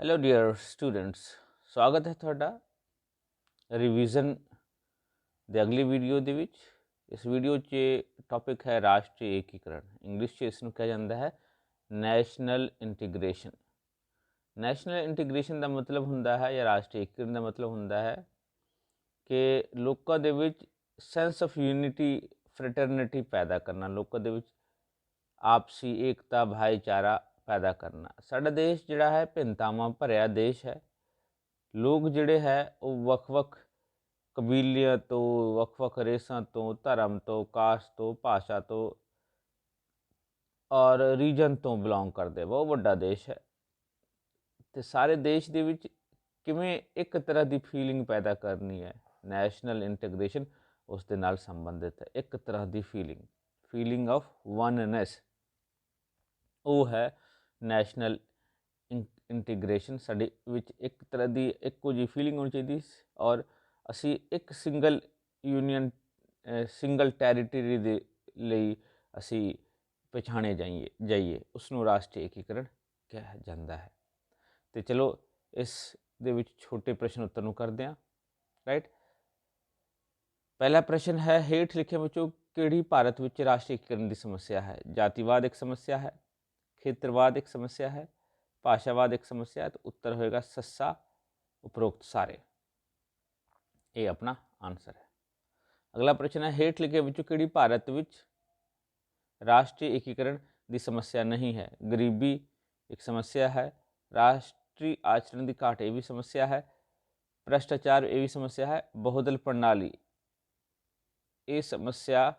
Hello dear students ਸਵਾਗਤ ਹੈ ਤੁਹਾਡਾ ਰਿਵੀਜ਼ਨ ਦੇ ਅਗਲੀ ਵੀਡੀਓ ਦੇ ਵਿੱਚ। ਇਸ ਵੀਡੀਓ 'ਚ ਟੌਪਿਕ ਹੈ ਰਾਸ਼ਟਰੀ ਏਕੀਕਰਨ ਇੰਗਲਿਸ਼ 'ਚ ਇਸ ਨੂੰ ਕਿਹਾ ਜਾਂਦਾ ਹੈ ਨੈਸ਼ਨਲ ਇੰਟੀਗ੍ਰੇਸ਼ਨ ਨੈਸ਼ਨਲ ਇੰਟੀਗ੍ਰੇਸ਼ਨ ਦਾ ਮਤਲਬ ਹੁੰਦਾ ਹੈ ਜਾਂ ਰਾਸ਼ਟਰੀ ਏਕੀਕਰਨ ਦਾ ਮਤਲਬ ਹੁੰਦਾ ਹੈ ਕਿ ਲੋਕਾਂ ਦੇ ਵਿੱਚ ਸੈਂਸ ਆਫ ਯੂਨਿਟੀ ਫਰੈਟਰਨਿਟੀ ਪੈਦਾ ਕਰਨਾ। ਲੋਕਾਂ ਦੇ ਵਿੱਚ ਆਪਸੀ ਏਕਤਾ, ਭਾਈਚਾਰਾ ਪੈਦਾ ਕਰਨਾ। ਸਾਡਾ ਦੇਸ਼ ਜਿਹੜਾ ਹੈ ਭਿੰਨਤਾਵਾਂ ਭਰਿਆ ਦੇਸ਼ ਹੈ। ਲੋਕ ਜਿਹੜੇ ਹੈ ਉਹ ਵੱਖ-ਵੱਖ ਕਬੀਲਿਆਂ ਤੋਂ, ਵੱਖ-ਵੱਖ ਰੇਸਾਂ ਤੋਂ, ਧਰਮ ਤੋਂ, ਕਾਸਟ ਤੋਂ, ਭਾਸ਼ਾ ਤੋਂ ਔਰ ਰੀਜਨ ਤੋਂ ਬਿਲੋਂਗ ਕਰਦੇ ਬਹੁਤ ਵੱਡਾ ਦੇਸ਼ ਹੈ। ਤੇ ਸਾਰੇ ਦੇਸ਼ ਦੇ ਵਿੱਚ ਕਿਵੇਂ ਇੱਕ ਤਰ੍ਹਾਂ ਦੀ ਫੀਲਿੰਗ ਪੈਦਾ ਕਰਨੀ ਹੈ? ਨੈਸ਼ਨਲ ਇੰਟੀਗ੍ਰੇਸ਼ਨ ਉਸ ਦੇ ਨਾਲ ਸੰਬੰਧਿਤ ਹੈ। ਇੱਕ ਤਰ੍ਹਾਂ ਦੀ ਫੀਲਿੰਗ। Feeling of oneness. ਉਹ ਹੈ ਨੈਸ਼ਨਲ ਇੰਟੀਗ੍ਰੇਸ਼ਨ, ਸਾਡੇ ਵਿੱਚ ਇੱਕ ਤਰ੍ਹਾਂ ਦੀ ਇੱਕੋ ਜਿਹੀ ਫੀਲਿੰਗ ਹੋਣੀ ਚਾਹੀਦੀ ਔਰ ਅਸੀਂ ਇੱਕ ਸਿੰਗਲ ਯੂਨੀਅਨ ਸਿੰਗਲ ਟੈਰੀਟਰੀ ਦੇ ਲਈ ਅਸੀਂ ਪਛਾਣੇ ਜਾਈਏ ਜਾਈਏ ਉਸ ਨੂੰ ਰਾਸ਼ਟਰੀ ਏਕੀਕਰਨ ਕਿਹਾ ਜਾਂਦਾ ਹੈ। ਤੇ ਚਲੋ, ਇਸ ਦੇ ਵਿੱਚ ਛੋਟੇ ਪ੍ਰਸ਼ਨ ਉੱਤਰ ਨੂੰ ਕਰਦੇ ਹਾਂ ਰਾਈਟ ਪਹਿਲਾ ਪ੍ਰਸ਼ਨ ਹੈ, ਹੇਠ ਲਿਖੇ ਵਿੱਚੋਂ ਕਿਹੜੀ ਭਾਰਤ ਵਿੱਚ ਰਾਸ਼ਟਰੀ ਏਕੀਕਰਨ ਦੀ ਸਮੱਸਿਆ ਹੈ? ਜਾਤੀਵਾਦ ਇੱਕ ਸਮੱਸਿਆ ਹੈ ਖੇਤਰਵਾਦ ਇੱਕ ਸਮੱਸਿਆ ਹੈ, ਭਾਸ਼ਾਵਾਦ ਇੱਕ ਸਮੱਸਿਆ ਹੈ, ਤਾਂ ਉੱਤਰ ਹੋਏਗਾ ਸੱਸਾ, ਉਪਰੋਕਤ ਸਾਰੇ। ਇਹ ਆਪਣਾ ਆਨਸਰ ਹੈ। ਅਗਲਾ ਪ੍ਰਸ਼ਨ ਹੈ, ਹੇਠ ਲਿਖੇ ਵਿੱਚੋਂ ਕਿਹੜੀ ਭਾਰਤ ਵਿੱਚ ਰਾਸ਼ਟਰੀ ਏਕੀਕਰਨ ਦੀ ਸਮੱਸਿਆ ਨਹੀਂ ਹੈ? ਗਰੀਬੀ ਇੱਕ ਸਮੱਸਿਆ ਹੈ, ਰਾਸ਼ਟਰੀ ਆਚਰਣ ਦੀ ਘਾਟ ਇਹ ਵੀ ਸਮੱਸਿਆ ਹੈ, ਭ੍ਰਸ਼ਟਾਚਾਰ ਇਹ ਵੀ ਸਮੱਸਿਆ ਹੈ, ਬਹੁਦਲ ਪ੍ਰਣਾਲੀ ਇਹ ਸਮੱਸਿਆ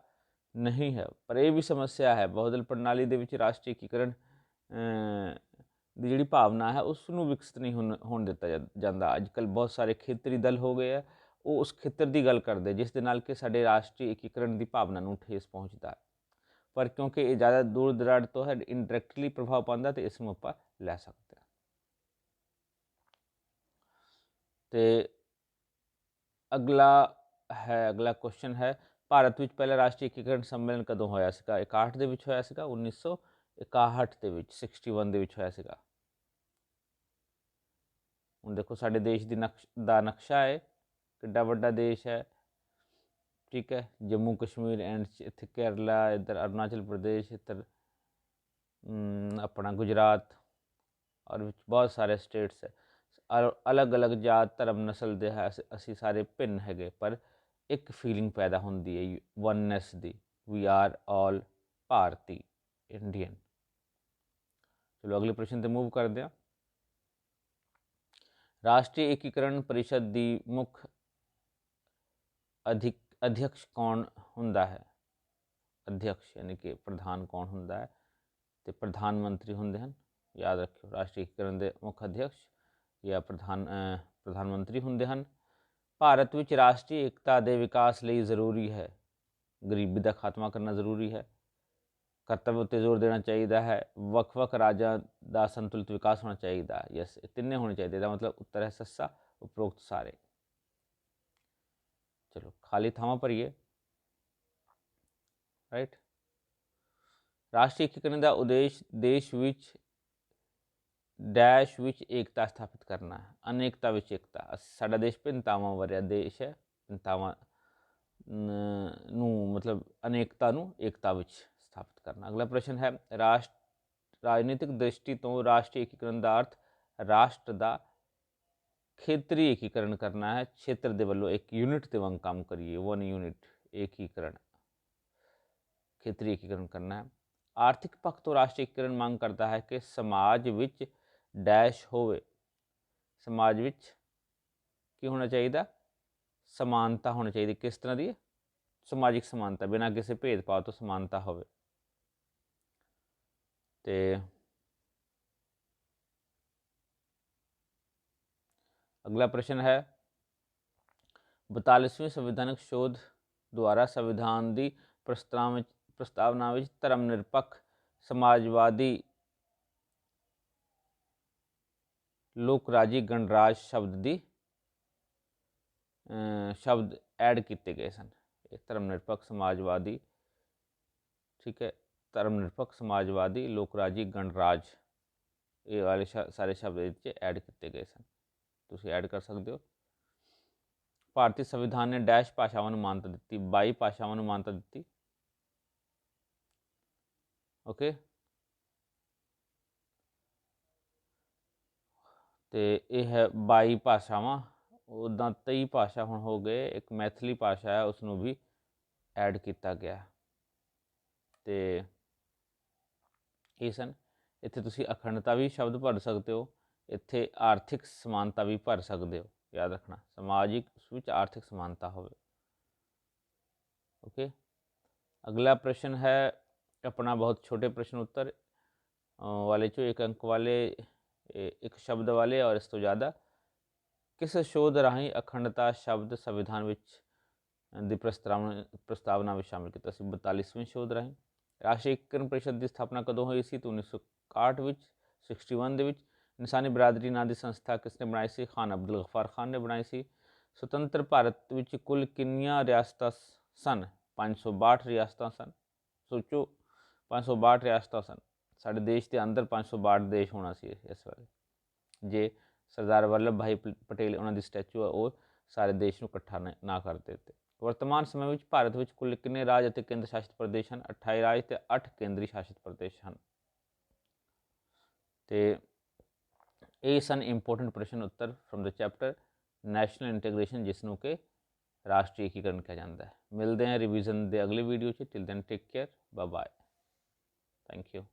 ਨਹੀਂ ਹੈ, ਪਰ ਇਹ ਵੀ ਸਮੱਸਿਆ ਹੈ, ਬਹੁਦਲ ਪ੍ਰਣਾਲੀ ਦੇ ਵਿੱਚ ਰਾਸ਼ਟਰੀ ਏਕੀਕਰਨ ਦੀ ਜਿਹੜੀ ਭਾਵਨਾ ਹੈ ਉਸ ਨੂੰ ਵਿਕਸਿਤ ਨਹੀਂ ਹੋਣ ਦਿੱਤਾ ਜਾਂਦਾ। ਅੱਜ ਕੱਲ ਬਹੁਤ ਸਾਰੇ ਖੇਤਰੀ ਦਲ ਹੋ ਗਏ ਆ, ਉਹ ਉਸ ਖੇਤਰ ਦੀ ਗੱਲ ਕਰਦੇ, ਜਿਸ ਦੇ ਨਾਲ ਕਿ ਸਾਡੇ ਰਾਸ਼ਟਰੀ ਏਕੀਕਰਨ ਦੀ ਭਾਵਨਾ ਨੂੰ ਠੇਸ ਪਹੁੰਚਦਾ ਪਰ ਕਿਉਂਕਿ ਇਹ ਜ਼ਿਆਦਾ ਦੂਰ ਦਰਾੜ ਤੋਂ ਹੈ ਇਨਡਾਇਰੈਕਟਲੀ ਪ੍ਰਭਾਵ ਪਾਉਂਦਾ ਤੇ ਇਸ ਨੂੰ ਆਪਾਂ ਲੈ ਸਕਦੇ ਹਾਂ। ਤੇ ਅਗਲਾ ਹੈ, ਅਗਲਾ ਕੁਐਸਚਨ ਹੈ, ਭਾਰਤ ਵਿੱਚ ਪਹਿਲਾ ਰਾਸ਼ਟਰੀ ਏਕੀਕਰਨ ਸੰਮੇਲਨ ਕਦੋਂ ਹੋਇਆ ਸੀਗਾ? 61 ਦੇ ਵਿੱਚ ਹੋਇਆ ਸੀਗਾ 1961 ਦੇ ਵਿੱਚ 61 ਦੇ ਵਿੱਚ ਹੋਇਆ ਸੀਗਾ। ਹੁਣ ਦੇਖੋ, ਸਾਡੇ ਦੇਸ਼ ਦੀ ਨਕਸ਼, ਦਾ ਨਕਸ਼ਾ ਹੈ, ਕਿੱਡਾ ਵੱਡਾ ਦੇਸ਼ ਹੈ। ਠੀਕ ਹੈ, ਜੰਮੂ ਕਸ਼ਮੀਰ ਐਂਡ ਇੱਥੇ ਕੇਰਲਾ, ਇੱਧਰ ਅਰੁਣਾਚਲ ਪ੍ਰਦੇਸ਼, ਇੱਧਰ ਆਪਣਾ ਗੁਜਰਾਤ, ਔਰ ਵਿੱਚ ਬਹੁਤ ਸਾਰੇ ਸਟੇਟਸ ਹੈ। ਅਲੱਗ-ਅਲੱਗ ਜਾਤ, ਧਰਮ, ਨਸਲ ਦੇ ਹੈ, ਅਸੀਂ ਸਾਰੇ ਭਿੰਨ ਹੈਗੇ, ਪਰ ਇੱਕ ਫੀਲਿੰਗ ਪੈਦਾ ਹੁੰਦੀ ਹੈ ਵਨਨੈਸ ਦੀ। ਵੀ ਆਰ ਆਲ ਭਾਰਤੀ ਇੰਡੀਅਨ ਚਲੋ ਅਗਲੇ ਪ੍ਰਸ਼ਨ ਤੇ ਮੂਵ ਕਰਦੇ ਹਾਂ ਰਾਸ਼ਟਰੀ ਏਕੀਕਰਨ ਪਰਿਸ਼ਦ ਦੀ ਮੁੱਖ ਅਧਿਕ ਅਧਿਕਸ਼ ਕੌਣ ਹੁੰਦਾ ਹੈ ਅਧਿਕਸ਼ ਯਾਨੀ ਕਿ ਪ੍ਰਧਾਨ ਕੌਣ ਹੁੰਦਾ ਹੈ ਤੇ ਪ੍ਰਧਾਨ ਮੰਤਰੀ ਹੁੰਦੇ ਹਨ ਯਾਦ ਰੱਖਿਓ ਰਾਸ਼ਟਰੀ ਏਕੀਕਰਨ ਦੇ ਮੁੱਖ ਅਧਿਕਸ਼ ਜਾਂ ਪ੍ਰਧਾਨ ਪ੍ਰਧਾਨ ਮੰਤਰੀ ਹੁੰਦੇ ਹਨ ਭਾਰਤ ਵਿੱਚ ਰਾਸ਼ਟਰੀ ਏਕਤਾ ਦੇ ਵਿਕਾਸ ਲਈ ਜ਼ਰੂਰੀ ਹੈ ਗਰੀਬੀ ਦਾ ਖਾਤਮਾ ਕਰਨਾ ਜ਼ਰੂਰੀ ਹੈ ਕਰਤੱਵ ਉੱਤੇ ਜ਼ੋਰ ਦੇਣਾ ਚਾਹੀਦਾ ਹੈ, ਵੱਖ-ਵੱਖ ਰਾਜਾਂ ਦਾ ਸੰਤੁਲਿਤ ਵਿਕਾਸ ਹੋਣਾ ਚਾਹੀਦਾ ਯਸ, ਇਹ ਤਿੰਨੇ ਹੋਣੇ ਚਾਹੀਦੇ ਦਾ ਮਤਲਬ ਉੱਤਰ ਹੈ ਸੱਸਾ, ਉਪਰੋਕਤ ਸਾਰੇ। ਚਲੋ, ਖਾਲੀ ਥਾਵਾਂ ਭਰੀਏ। ਰਾਈਟ ਰਾਸ਼ਟਰੀ ਏਕੀਕਰਨ ਦਾ ਉਦੇਸ਼ ਦੇਸ਼ ਵਿੱਚ ਡੈਸ਼ ਵਿੱਚ ਏਕਤਾ ਸਥਾਪਿਤ ਕਰਨਾ ਹੈ। ਅਨੇਕਤਾ ਵਿੱਚ ਏਕਤਾ। ਸਾਡਾ ਦੇਸ਼ ਭਿੰਨਤਾਵਾਂ ਭਰਿਆ ਦੇਸ਼ ਹੈ। ਭਿੰਨਤਾਵਾਂ ਨੂੰ ਮਤਲਬ ਅਨੇਕਤਾ ਨੂੰ ਏਕਤਾ ਵਿੱਚ ਸਥਾਪਿਤ ਕਰਨਾ। ਅਗਲਾ ਪ੍ਰਸ਼ਨ ਹੈ ਰਾਸ਼ਟਰ ਰਾਜਨੀਤਿਕ ਦ੍ਰਿਸ਼ਟੀ ਤੋਂ ਰਾਸ਼ਟਰੀ ਏਕੀਕਰਨ ਦਾ ਅਰਥ ਰਾਸ਼ਟਰ ਦਾ ਖੇਤਰੀ ਏਕੀਕਰਨ ਕਰਨਾ ਹੈ। ਖੇਤਰ ਦੇ ਵੱਲੋਂ ਇੱਕ ਯੂਨਿਟ ਦੇ ਵਾਂਗ ਕੰਮ ਕਰੀਏ ਵਨ ਯੂਨਿਟ ਏਕੀਕਰਨ, ਖੇਤਰੀ ਏਕੀਕਰਨ ਕਰਨਾ ਹੈ। ਆਰਥਿਕ ਪੱਖ ਤੋਂ ਰਾਸ਼ਟਰੀ ਏਕੀਕਰਨ ਮੰਗ ਕਰਦਾ ਹੈ ਕਿ ਸਮਾਜ ਵਿੱਚ ਡੈਸ਼ ਹੋਵੇ। ਸਮਾਜ ਵਿੱਚ ਕੀ ਹੋਣਾ ਚਾਹੀਦਾ? ਸਮਾਨਤਾ ਹੋਣੀ ਚਾਹੀਦੀ। ਕਿਸ ਤਰ੍ਹਾਂ ਦੀ? ਸਮਾਜਿਕ ਸਮਾਨਤਾ, ਬਿਨਾਂ ਕਿਸੇ ਭੇਦਭਾਵ ਤੋਂ ਸਮਾਨਤਾ ਹੋਵੇ। ਤੇ ਅਗਲਾ ਪ੍ਰਸ਼ਨ ਹੈ 42ਵੇਂ ਸੰਵਿਧਾਨਕ ਸ਼ੋਧ ਦੁਆਰਾ ਸੰਵਿਧਾਨ ਦੀ ਪ੍ਰਸਤਾਵਨਾ ਵਿੱਚ ਪ੍ਰਸਤਾਵਨਾ ਵਿੱਚ ਧਰਮ ਨਿਰਪੱਖ ਸਮਾਜਵਾਦੀ ਲੋਕ ਰਾਜੀ ਗਣਰਾਜ ਸ਼ਬਦ ਦੀ ਸ਼ਬਦ ਐਡ ਕੀਤੇ ਗਏ ਸਨ। ਇਹ ਧਰਮ ਨਿਰਪੱਖ ਸਮਾਜਵਾਦੀ, ਠੀਕ ਹੈ ਧਰਮ ਨਿਰਪੱਖ ਸਮਾਜਵਾਦੀ ਲੋਕ ਰਾਜੀ ਗਣਰਾਜ ਇਹ ਵਾਲੇ ਸ਼ਾ- ਸਾਰੇ ਸ਼ਬਦ ਇਹਦੇ 'ਚ ਐਡ ਕੀਤੇ ਗਏ ਸਨ। ਤੁਸੀਂ ਐਡ ਕਰ ਸਕਦੇ ਹੋ। ਭਾਰਤੀ ਸੰਵਿਧਾਨ ਨੇ ਡੈਸ਼ ਭਾਸ਼ਾਵਾਂ ਨੂੰ ਮਾਨਤਾ ਦਿੱਤੀ 22 ਭਾਸ਼ਾਵਾਂ ਨੂੰ ਮਾਨਤਾ ਦਿੱਤੀ। ਓਕੇ ਤੇ ਇਹ ਹੈ 22 ਭਾਸ਼ਾਵਾਂ। ਉੱਦਾਂ 23 ਭਾਸ਼ਾ ਹੁਣ ਹੋ ਗਏ, ਇੱਕ ਮੈਥਲੀ ਭਾਸ਼ਾ ਹੈ ਉਸ ਨੂੰ ਵੀ ਐਡ ਕੀਤਾ ਗਿਆ। ਤੇ ਇਹ ਸਨ। ਇੱਥੇ ਤੁਸੀਂ ਅਖੰਡਤਾ ਵੀ ਸ਼ਬਦ ਭਰ ਸਕਦੇ ਹੋ, ਇੱਥੇ ਆਰਥਿਕ ਸਮਾਨਤਾ ਵੀ ਭਰ ਸਕਦੇ ਹੋ। ਯਾਦ ਰੱਖਣਾ, ਸਮਾਜਿਕ ਵਿੱਚ ਆਰਥਿਕ ਸਮਾਨਤਾ ਹੋਵੇ। ਓਕੇ ਅਗਲਾ ਪ੍ਰਸ਼ਨ ਹੈ, ਆਪਣਾ ਬਹੁਤ ਛੋਟੇ ਪ੍ਰਸ਼ਨ ਉੱਤਰ ਵਾਲੇ ਚੋਂ ਇੱਕ ਅੰਕ ਵਾਲੇ ਇੱਕ ਸ਼ਬਦ ਵਾਲੇ ਔਰ ਇਸ ਤੋਂ ਜ਼ਿਆਦਾ। ਕਿਸ ਸ਼ੋਧ ਰਾਹੀਂ ਅਖੰਡਤਾ ਸ਼ਬਦ ਸੰਵਿਧਾਨ ਵਿੱਚ ਦੀ ਪ੍ਰਸਤਾਵਨਾ ਪ੍ਰਸਤਾਵਨਾ ਵਿੱਚ ਸ਼ਾਮਿਲ ਕੀਤਾ ਸੀ? 42ਵੇਂ ਸ਼ੋਧ ਰਾਹੀਂ। ਰਾਸ਼ਟਰੀਕਰਨ ਪਰਿਸ਼ਦ ਦੀ ਸਥਾਪਨਾ ਕਦੋਂ ਹੋਈ ਸੀ? ਤਾਂ 1961 ਵਿੱਚ 61 ਦੇ ਵਿੱਚ ਇਨਸਾਨੀ ਬਰਾਦਰੀ ਨਾਂ ਦੀ ਸੰਸਥਾ ਕਿਸ ਨੇ ਬਣਾਈ ਸੀ? ਖਾਨ ਅਬਦੁਲ ਗਫਾਰ ਖਾਨ ਨੇ ਬਣਾਈ ਸੀ। ਸੁਤੰਤਰ ਭਾਰਤ ਵਿੱਚ ਕੁੱਲ ਕਿੰਨੀਆਂ ਰਿਆਸਤਾਂ ਸ- ਸਨ? 562 ਰਿਆਸਤਾਂ ਸਨ। ਸੋਚੋ 562 ਰਿਆਸਤਾਂ ਸਨ। ਸਾਡੇ ਦੇਸ਼ ਦੇ ਅੰਦਰ 562 ਦੇਸ਼ ਹੋਣਾ ਸੀ ਇਸ ਵੇਲੇ। ਜੇ ਸਰਦਾਰ ਵੱਲਭ ਭਾਈ ਪਟੇਲ, ਉਹਨਾਂ ਦੀ ਸਟੈਚੂ ਹੈ ਉਹ ਸਾਰੇ ਦੇਸ਼ ਨੂੰ ਇਕੱਠਾ ਨਾ ਕਰਦੇ ਤੇ ਵਰਤਮਾਨ ਸਮੇਂ ਵਿੱਚ ਭਾਰਤ ਵਿੱਚ ਕੁੱਲ ਕਿੰਨੇ ਰਾਜ ਅਤੇ ਕੇਂਦਰ ਸ਼ਾਸਿਤ ਪ੍ਰਦੇਸ਼ ਹਨ? 28 ਰਾਜ ਤੇ 8 ਕੇਂਦਰੀ ਸ਼ਾਸਿਤ ਪ੍ਰਦੇਸ਼ ਹਨ। ਤੇ ਇਹ ਸਨ ਇੰਪੋਰਟੈਂਟ ਪ੍ਰਸ਼ਨ ਉੱਤਰ from the chapter national integration ਜਿਸ ਨੂੰ ਕਿ ਰਾਸ਼ਟਰੀ ਏਕੀਕਰਨ ਕਿਹਾ ਜਾਂਦਾ ਹੈ। ਮਿਲਦੇ ਹਾਂ ਰਿਵੀਜ਼ਨ ਦੇ ਅਗਲੇ ਵੀਡੀਓ 'ਚ। Till then take care bye bye thank you